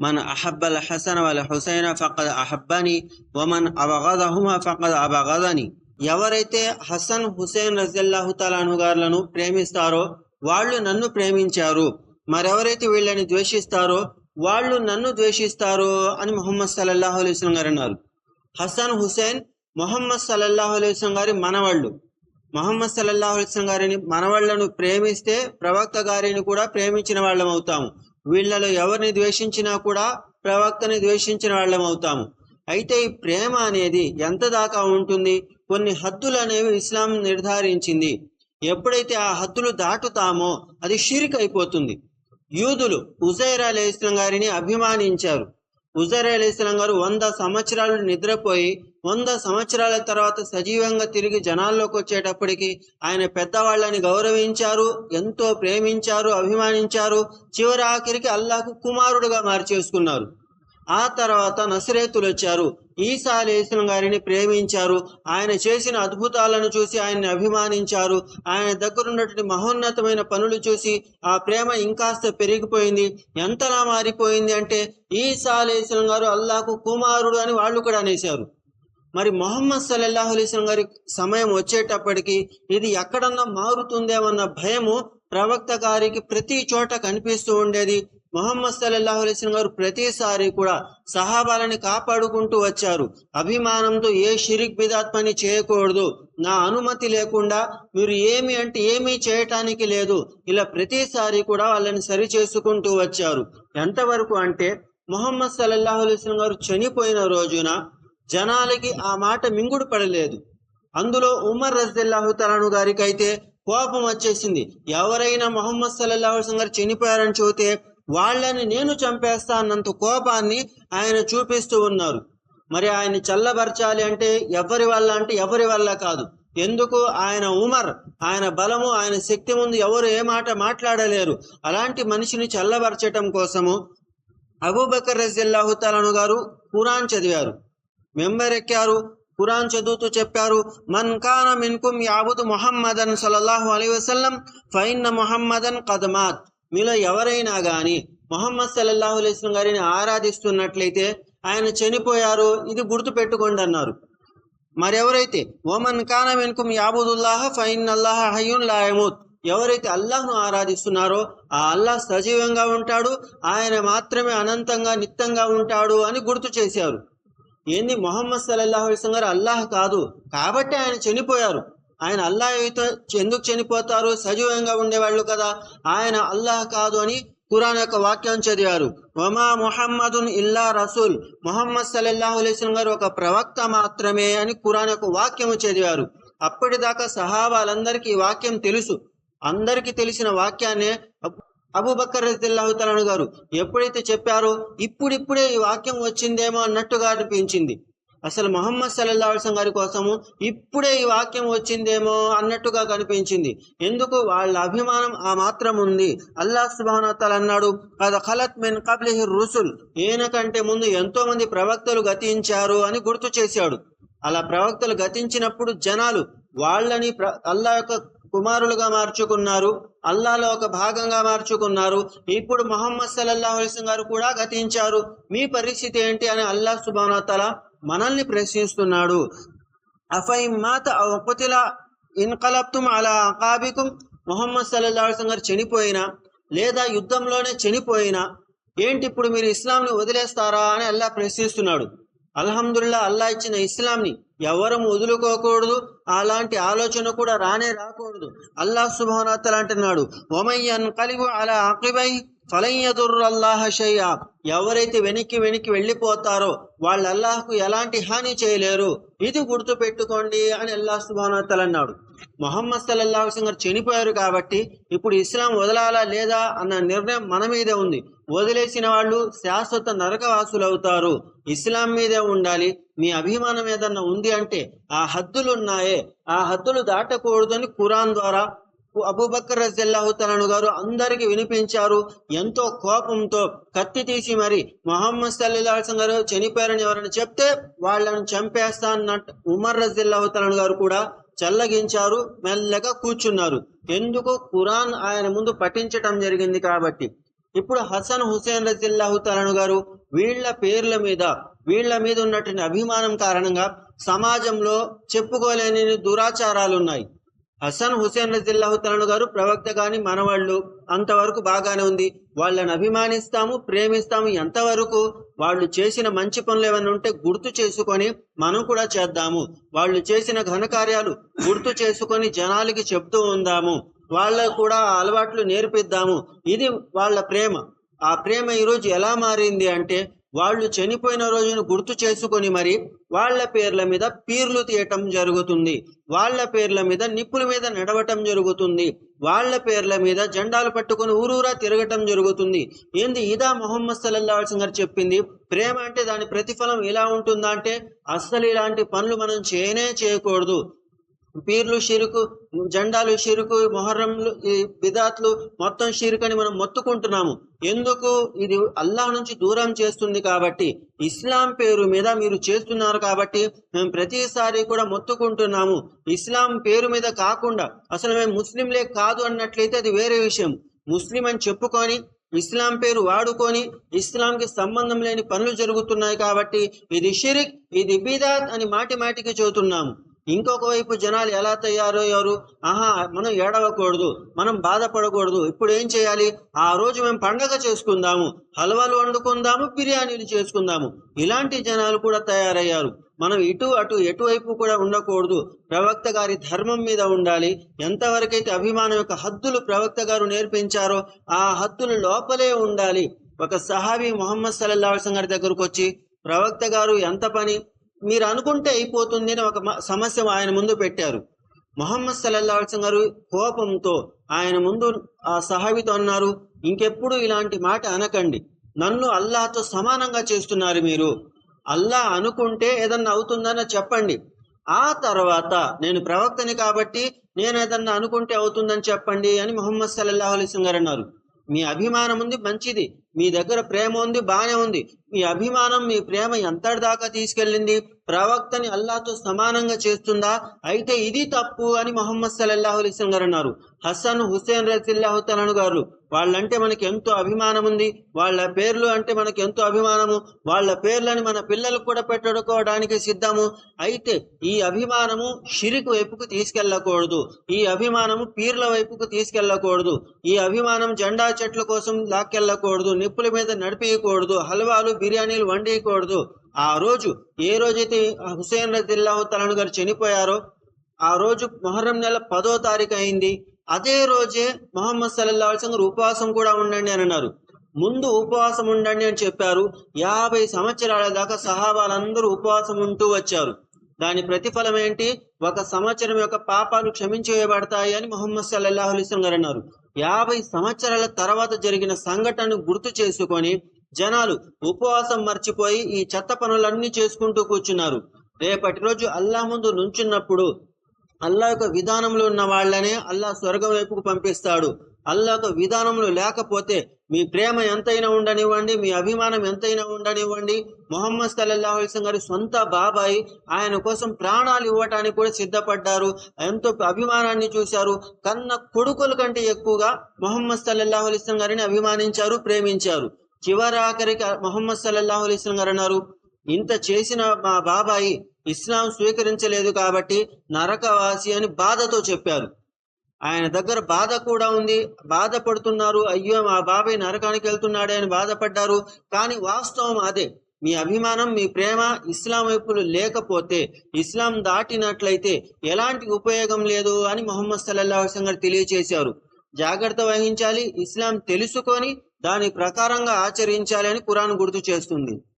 మన అహబ్బల్ హసన్ వల్ హుసైన ఫకద్ అహబ్బని వమన్ అవగదహుమా ఫకద్ అబగదని ఎవరైతే హసన్ హుసేన్ రజల్లాహు తలాను గారులను ప్రేమిస్తారో వాళ్ళు నన్ను ప్రేమించారు. మరెవరైతే వీళ్ళని ద్వేషిస్తారో వాళ్ళు నన్ను ద్వేషిస్తారు అని మొహమ్మద్ సల్లల్లాహు అలైస్లం గారు అన్నారు. హసన్ హుసేన్ మొహమ్మద్ సల్లల్లాహు అలైస్లం గారి మనవాళ్ళు. మొహమ్మద్ సల్లల్లాహు అలైస్లం గారిని మనవాళ్ళను ప్రేమిస్తే ప్రవక్త గారిని కూడా ప్రేమించిన వాళ్ళం అవుతాము. వీళ్ళలో ఎవరిని ద్వేషించినా కూడా ప్రవక్తని ద్వేషించిన వాళ్ళం అవుతాము. అయితే ఈ ప్రేమ అనేది ఎంత దాకా ఉంటుంది? కొన్ని హద్దులు అనేవి ఇస్లాం నిర్ధారించింది. ఎప్పుడైతే ఆ హద్దులు దాటుతామో అది షిరిక్ అయిపోతుంది యూదులు ఉజైర్ అలీ ఇస్లాం గారిని అభిమానించారు. ఉజైర్ అలీ ఇస్లాం గారు వంద సంవత్సరాలు నిద్రపోయి వంద సంవత్సరాల తర్వాత సజీవంగా తిరిగి జనాల్లోకి వచ్చేటప్పటికి ఆయన పెద్దవాళ్ళని గౌరవించారు ఎంతో ప్రేమించారు అభిమానించారు చివరి ఆఖరికి అల్లాకు కుమారుడుగా మార్చేసుకున్నారు. ఆ తర్వాత నసరేతులు వచ్చారు. ఈసా అలీస్లం గారిని ప్రేమించారు. ఆయన చేసిన అద్భుతాలను చూసి ఆయన్ని అభిమానించారు. ఆయన దగ్గర ఉన్నటువంటి మహోన్నతమైన పనులు చూసి ఆ ప్రేమ ఇంకాస్త పెరిగిపోయింది. ఎంతలా మారిపోయింది అంటే ఈసా అలీస్లం గారు అల్లాకు కుమారుడు అని వాళ్ళు కూడా అనేశారు. మరి మొహమ్మద్ సల్లల్లాహు అలీస్లం గారి సమయం వచ్చేటప్పటికి ఇది ఎక్కడన్నా మారుతుందేమన్న భయము ప్రవక్త గారికి ప్రతి చోట కనిపిస్తూ ఉండేది. మొహమ్మద్ సల్లల్లాహు అలీస్లం గారు ప్రతిసారి కూడా సహాబాలని కాపాడుకుంటూ వచ్చారు. అభిమానంతో ఏ షిరిక్ బిదాత్ పని చేయకూడదు. నా అనుమతి లేకుండా మీరు ఏమి అంటే ఏమీ చేయటానికి లేదు. ఇలా ప్రతిసారి కూడా వాళ్ళని సరి చేసుకుంటూ వచ్చారు. ఎంతవరకు అంటే మొహమ్మద్ సల్లల్లాహు అలీస్లం గారు చనిపోయిన రోజున జనాలకి ఆ మాట మింగుడు పడలేదు. అందులో ఉమర్ రజల్లాహు తలాను గారికి అయితే కోపం వచ్చేసింది. ఎవరైనా మొహమ్మద్ సల్లల్లాహు గారు చనిపోయారని చూతే వాళ్ళని నేను చంపేస్తా అన్నంత కోపాన్ని ఆయన చూపిస్తూ ఉన్నారు. మరి ఆయన చల్లబరచాలి అంటే ఎవరి వల్ల అంటే ఎవరి వల్ల కాదు. ఎందుకు? ఆయన ఉమర్ ఆయన బలము ఆయన శక్తి ముందు ఎవరు ఏ మాట మాట్లాడలేరు. అలాంటి మనిషిని చల్లబరచటం కోసము అబూబకర్ రజిల్లాహు తలను గారు ఖురాన్ చదివారు. మెంబర్ ఎక్కారు ఖురాన్ చదువుతూ చెప్పారు మన్ కాన మిన్కుమ్ యాబుదు మొహమ్మదన్ సలల్లాహు అలీ వసల్లం ఫైన్న మొహమ్మదన్ కదమాత్ మీలో ఎవరైనా గాని మొహమ్మద్ సల్లల్లాహు అలైస్లం గారిని ఆరాధిస్తున్నట్లయితే ఆయన చనిపోయారు ఇది గుర్తు పెట్టుకోండి అన్నారు మరెవరైతే ఓమన్ కాన వెనుకం యాబుదుల్లాహ ఫైన్ అల్లాహ హయ్యున్ లాయమూత్ ఎవరైతే అల్లాహ్ను ఆరాధిస్తున్నారో ఆ అల్లాహ్ సజీవంగా ఉంటాడు ఆయన మాత్రమే అనంతంగా నిత్యంగా ఉంటాడు అని గుర్తు చేశారు. ఏంది మొహమ్మద్ సల్లల్లాహు అలైస్లం గారు అల్లాహ్ కాదు. కాబట్టి ఆయన చనిపోయారు. ఆయన అల్లాహ్ అయితే ఎందుకు చనిపోతారు? సజీవంగా ఉండేవాళ్ళు కదా. ఆయన అల్లాహ్ కాదు అని ఖురాన్ యొక్క వాక్యం చదివారు. ఒమా మొహమ్మదున్ ఇల్లా రసూల్. మొహమ్మద్ సల్లల్లాహు అలైస్లం గారు ఒక ప్రవక్త మాత్రమే అని ఖురాన్ యొక్క వాక్యము చదివారు. అప్పటిదాకా సహాబాలందరికీ ఈ వాక్యం తెలుసు. అందరికీ తెలిసిన వాక్యాన్నే అబూబక్కర్ రజిల్లాహు గారు ఎప్పుడైతే చెప్పారో ఇప్పుడిప్పుడే ఈ వాక్యం వచ్చిందేమో అన్నట్టుగా అనిపించింది. అసలు మహమ్మద్ సల్లల్లాహు అలైహి గారి కోసము ఇప్పుడే ఈ వాక్యం వచ్చిందేమో అన్నట్టుగా కనిపించింది. ఎందుకు? వాళ్ళ అభిమానం ఆ మాత్రం ఉంది. అల్లాహ్ సుబానతల్ అన్నాడు అది ఖలత్ మిన్ కబ్లిహి రుసుల్ ఈయనకంటే ముందు ఎంతో మంది ప్రవక్తలు గతించారు అని గుర్తు చేశాడు. అలా ప్రవక్తలు గతించినప్పుడు జనాలు వాళ్ళని ప్ర అల్లా యొక్క కుమారులుగా మార్చుకున్నారు అల్లాలో ఒక భాగంగా మార్చుకున్నారు. ఇప్పుడు మొహమ్మద్ సల్లల్లాహు అలైహి గారు కూడా గతించారు. మీ పరిస్థితి ఏంటి అని అల్లాహ్ సుబానతల మనల్ని ప్రశ్నిస్తున్నాడు. అఫై మాత ఉపతిల ఇన్కలప్తుం అలా అకాబికుం? మొహమ్మద్ సల్లల్లా అలైహి గారు చనిపోయినా లేదా యుద్ధంలోనే చనిపోయినా ఏంటి ఇప్పుడు మీరు ఇస్లాంని వదిలేస్తారా అని అల్లా ప్రశ్నిస్తున్నాడు. అల్హమ్దుల్లా అల్లా ఇచ్చిన ఇస్లాంని ఎవరం వదులుకోకూడదు. అలాంటి ఆలోచన కూడా రానే రాకూడదు. అల్లాహ్ సుభానాథల్ అంటున్నాడు ఒమయ్యన్ కలిగు అలా అకిబై అల్లాహ షయ్యా ఎవరైతే వెనక్కి వెనక్కి వెళ్ళిపోతారో వాళ్ళు అల్లాహ్కు ఎలాంటి హాని చేయలేరు. ఇది గుర్తు పెట్టుకోండి అని అల్లాహ్ సుభానాథల్ అన్నాడు. మొహమ్మద్ సల్లల్లాహు సింగర్ గారు చనిపోయారు కాబట్టి ఇప్పుడు ఇస్లాం వదలాలా లేదా అన్న నిర్ణయం మన మీదే ఉంది. వదిలేసిన వాళ్ళు శాశ్వత నరకవాసులు అవుతారు ఇస్లాం మీదే ఉండాలి. మీ అభిమానం ఏదన్నా ఉంది అంటే ఆ హద్దులున్నాయే. ఆ హద్దులు దాటకూడదని ఖురాన్ ద్వారా అబూబక్కర్ రజల్లాహుతలను గారు అందరికి వినిపించారు. ఎంతో కోపంతో కత్తి తీసి మరి మొహమ్మద్ సల్లాహం గారు చనిపోయారని ఎవరైనా చెప్తే వాళ్ళను చంపేస్తా అన్నట్టు ఉమర్ రజల్లాహుతలను గారు కూడా చల్లగించారు. మెల్లగా కూర్చున్నారు. ఎందుకు? ఖురాన్ ఆయన ముందు పఠించటం జరిగింది కాబట్టి. ఇప్పుడు హసన్ హుసేన్ రజిల్లాహు తలను గారు వీళ్ళ పేర్ల మీద వీళ్ళ మీద ఉన్నటువంటి అభిమానం కారణంగా సమాజంలో చెప్పుకోలేని దురాచారాలు ఉన్నాయి హసన్ హుసేన్ రజిల్లాహు తలను గారు ప్రవక్త గాని మనవాళ్ళు అంతవరకు బాగానే ఉంది. వాళ్ళని అభిమానిస్తాము ప్రేమిస్తాము ఎంతవరకు? వాళ్ళు చేసిన మంచి పనులు ఏమైనా ఉంటే గుర్తు చేసుకొని మనం కూడా చేద్దాము. వాళ్ళు చేసిన ఘనకార్యాలు గుర్తు చేసుకొని జనాలకి చెప్తూ ఉందాము. వాళ్ళకు కూడా అలవాట్లు నేర్పిద్దాము. ఇది వాళ్ళ ప్రేమ. ఆ ప్రేమ ఈరోజు ఎలా మారింది అంటే వాళ్ళు చనిపోయిన రోజును గుర్తు చేసుకొని మరి వాళ్ళ పేర్ల మీద పీర్లు తీయటం జరుగుతుంది. వాళ్ళ పేర్ల మీద నిప్పుల మీద నడవటం జరుగుతుంది. వాళ్ళ పేర్ల మీద జెండాలు పట్టుకొని ఊరూరా తిరగటం జరుగుతుంది. ఏంది? ఇదా మొహమ్మద్ సల్లల్లా గారు చెప్పింది. ప్రేమ అంటే దాని ప్రతిఫలం ఎలా ఉంటుందా అంటే అస్సలు ఇలాంటి పనులు మనం చేయనే చేయకూడదు. పీర్లు షిరుకు జెండాలు షిరుకు మొహర్రంలు ఈ బిదాత్లు మొత్తం షిరుకు అని మనం మొత్తుకుంటున్నాము. ఎందుకు? ఇది అల్లాహ్ నుంచి దూరం చేస్తుంది కాబట్టి. ఇస్లాం పేరు మీద మీరు చేస్తున్నారు కాబట్టి మేము ప్రతిసారి కూడా మొత్తుకుంటున్నాము. ఇస్లాం పేరు మీద కాకుండా అసలు మేము ముస్లింలే కాదు అన్నట్లయితే అది వేరే విషయం. ముస్లిం అని చెప్పుకొని ఇస్లాం పేరు వాడుకొని ఇస్లాంకి సంబంధం లేని పనులు జరుగుతున్నాయి కాబట్టి ఇది షిరిక్ ఇది బిదాత్ అని మాటి మాటికి చెబుతున్నాము. ఇంకొక వైపు జనాలు ఎలా తయారయ్యారు? ఆహా మనం ఏడవకూడదు మనం బాధపడకూడదు. ఇప్పుడు ఏం చేయాలి? ఆ రోజు మేము పండగ చేసుకుందాము హల్వాలు వండుకుందాము బిర్యానీలు చేసుకుందాము. ఇలాంటి జనాలు కూడా తయారయ్యారు. మనం ఇటు అటు ఎటువైపు కూడా ఉండకూడదు. ప్రవక్త గారి ధర్మం మీద ఉండాలి. ఎంతవరకైతే అభిమానం యొక్క హద్దులు ప్రవక్త గారు నేర్పించారో ఆ హద్దుల లోపలే ఉండాలి. ఒక సహాబీ మొహమ్మద్ సల్లల్లాహు గారి దగ్గరకు వచ్చి ప్రవక్త గారు ఎంత పని? మీరు అనుకుంటే అయిపోతుంది అని ఒక సమస్య ఆయన ముందు పెట్టారు. మొహమ్మద్ సల్లల్లాహు అలైహి గారు కోపంతో ఆయన ముందు ఆ సహాబితో అన్నారు ఇంకెప్పుడు ఇలాంటి మాట అనకండి. నన్ను అల్లాహతో సమానంగా చేస్తున్నారు మీరు. అల్లా అనుకుంటే ఏదన్నా అవుతుందని చెప్పండి. ఆ తర్వాత నేను ప్రవక్తని కాబట్టి నేను ఏదన్నా అనుకుంటే అవుతుందని చెప్పండి అని మొహమ్మద్ సల్లల్లాహు అలైహి గారు అన్నారు. మీ అభిమానం ఉంది మంచిది. మీ దగ్గర ప్రేమ ఉంది బాగానే ఉంది. మీ అభిమానం మీ ప్రేమ ఎంతటి దాకా తీసుకెళ్ళింది? ప్రవక్తని అల్లాతో సమానంగా చేస్తుందా? అయితే ఇది తప్పు అని మొహమ్మద్ సల్లాహు అలీస్లం గారు అన్నారు. హసన్ హుసేన్ రసిల్లాహుతలను గారు వాళ్ళంటే మనకి ఎంతో అభిమానం ఉంది. వాళ్ళ పేర్లు అంటే మనకి ఎంతో అభిమానము. వాళ్ళ పేర్లని మన పిల్లలకు కూడా పెట్టుకోవడానికి సిద్ధము. అయితే ఈ అభిమానము షిరిక్ వైపుకు తీసుకెళ్ళకూడదు. ఈ అభిమానము పీర్ల వైపుకు తీసుకెళ్ళకూడదు. ఈ అభిమానం జెండా చెట్ల కోసం లాక్కెళ్ళకూడదు. నిప్పుల మీద నడిపించకూడదు హల్వాలు బిర్యానీలు వండేయకూడదు. ఆ రోజు ఏ రోజైతే హుసేన్ రజిల్లాహు తలను గారు చనిపోయారో ఆ రోజు మొహర్రం నెల పదో తారీఖు అయింది. అదే రోజే మొహమ్మద్ సల్లల్లా అలైహి గారు ఉపవాసం కూడా ఉండండి అని అన్నారు. ముందు ఉపవాసం ఉండండి అని చెప్పారు. యాభై సంవత్సరాల దాకా సహాబాలందరూ ఉపవాసం ఉంటూ వచ్చారు. దాని ప్రతిఫలం ఏంటి? ఒక సంవత్సరం యొక్క పాపాలు క్షమించేయబడతాయి అని మొహమ్మద్ సల్లల్లాహు అలైహి గారు అన్నారు. యాభై సంవత్సరాల తర్వాత జరిగిన సంఘటనను గుర్తు చేసుకొని జనాలు ఉపవాసం మర్చిపోయి ఈ చెత్త పనులన్నీ చేసుకుంటూ కూర్చున్నారు. రేపటి రోజు అల్లా ముందు నుంచున్నప్పుడు అల్లా యొక్క విధానంలో ఉన్న వాళ్ళనే అల్లా స్వర్గం వైపుకు పంపిస్తాడు. అల్లా యొక్క విధానంలో లేకపోతే మీ ప్రేమ ఎంతైనా ఉండనివ్వండి మీ అభిమానం ఎంతైనా ఉండనివ్వండి. మొహమ్మద్ సల్లల్లాహు గారి సొంత బాబాయి ఆయన కోసం ప్రాణాలు ఇవ్వటానికి కూడా సిద్ధపడ్డారు. ఎంతో అభిమానాన్ని చూశారు. కన్న కొడుకుల కంటే ఎక్కువగా మొహమ్మద్ సల్లల్లాహు అలైహి గారిని అభిమానించారు ప్రేమించారు. చివరి ఆఖరికి మొహమ్మద్ సల్లల్లాహు అలైహి గారు అన్నారు ఇంత చేసిన మా బాబాయి ఇస్లాం స్వీకరించలేదు కాబట్టి నరకవాసి అని బాధతో చెప్పారు. ఆయన దగ్గర బాధ కూడా ఉంది. బాధపడుతున్నారు. అయ్యో మా బాబాయ్ నరకానికి వెళ్తున్నాడే అని బాధపడ్డారు. కానీ వాస్తవం అదే. మీ అభిమానం మీ ప్రేమ ఇస్లాం వైపులు లేకపోతే ఇస్లాం దాటినట్లయితే ఎలాంటి ఉపయోగం లేదు అని మొహమ్మద్ సల్లాహు అలైహి గారు తెలియచేశారు. జాగ్రత్త వహించాలి. ఇస్లాం తెలుసుకొని దాని ప్రకారంగా ఆచరించాలి అని కురాన్ గుర్తు చేస్తుంది.